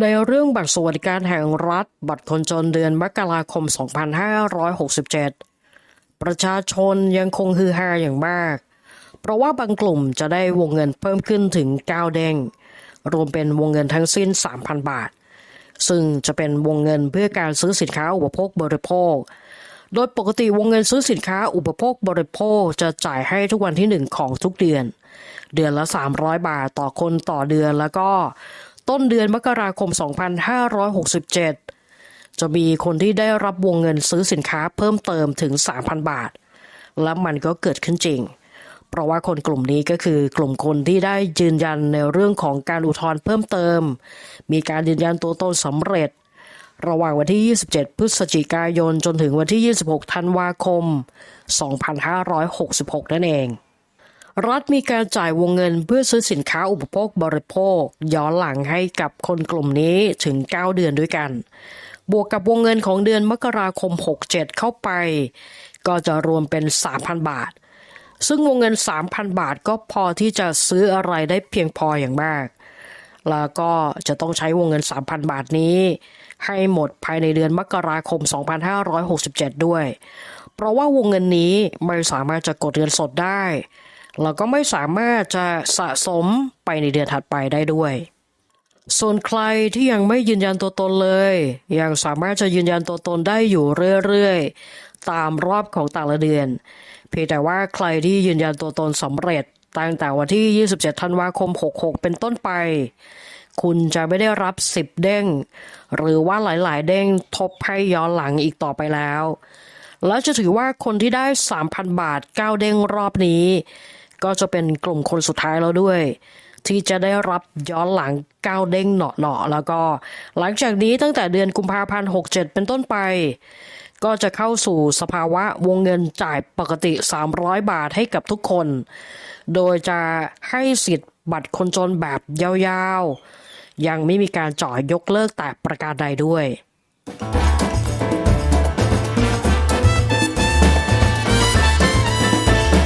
ในเรื่องบัตรสวัสดิการแห่งรัฐ บัตรคนจนเดือนมกราคม 2567 ประชาชนยังคงฮือฮาอย่างมาก เพราะว่าบางกลุ่มจะได้วงเงินเพิ่มขึ้นถึง 9 เด้ง รวมเป็นวงเงินทั้งสิ้น 3,000 บาท ซึ่งจะเป็นวงเงินเพื่อการซื้อสินค้าอุปโภคบริโภค โดยปกติวงเงินซื้อสินค้าอุปโภคบริโภคจะจ่ายให้ทุกวันที่ 1 ของทุกเดือน เดือนละ 300 บาทต่อคนต่อเดือนแล้วก็ ต้นเดือนมกราคม 2567 จะมีคนที่ได้รับวงเงินซื้อสินค้าเพิ่มเติมถึง 3,000 บาท และมันก็เกิดขึ้นจริง เพราะว่าคนกลุ่มนี้ก็คือกลุ่มคนที่ได้ยืนยันในเรื่องของการอุทธรณ์เพิ่มเติม มีการยืนยันตัวตนสำเร็จ ระหว่างวันที่ 27 พฤศจิกายนจนถึงวันที่ 26 ธันวาคม 2566 นั่นเอง รัฐมีการจ่ายวงเงินเพื่อซื้อสินค้าอุปโภคบริโภค ย้อนหลังให้กับคนกลุ่มนี้ถึง 9 เดือนด้วยกัน บวกกับวงเงินของเดือนมกราคม 67 เข้าไป ก็จะรวมเป็น 3,000 บาท ซึ่งวงเงิน 3,000 บาทก็พอที่จะซื้ออะไรได้เพียงพออย่างมาก แล้วก็จะต้องใช้วงเงิน 3,000 บาทนี้ ให้หมดภายในเดือนมกราคม 2567 ด้วย เพราะว่าวงเงินนี้ไม่สามารถจะกดเงินสดได้ แล้วก็ไม่สามารถจะสะสมไปในเดือนถัดไปได้ด้วย ส่วนใครที่ยังไม่ยืนยันตัวตนเลย ยังสามารถจะยืนยันตัวตนได้อยู่เรื่อยๆ ตามรอบของแต่ละเดือน เพียงแต่ว่าใครที่ยืนยันตัวตนสำเร็จตั้งแต่วันที่ 27 ธันวาคม 66 เป็นต้นไป คุณจะไม่ได้รับ 10 เด้ง หรือว่าหลาย ๆ เด้งทบให้ย้อนหลังอีกต่อไปแล้ว แล้วจะถือว่าคนที่ได้ 3,000 บาท 9 เด้งรอบนี้ ก็จะเป็นกลุ่มคนสุดท้ายแล้วด้วย ที่จะได้รับย้อนหลัง9เด้งเหนาะๆแล้วก็หลังจากนี้ตั้งแต่เดือนกุมภาพันธ์67 เป็นต้นไป ก็จะเข้าสู่สภาวะวงเงินจ่ายปกติ 300 บาทให้กับทุกคน โดยจะให้สิทธิ์บัตรคนจนแบบยาวๆ ยังไม่มีการจ่อยยกเลิกแต่ประการใดด้วย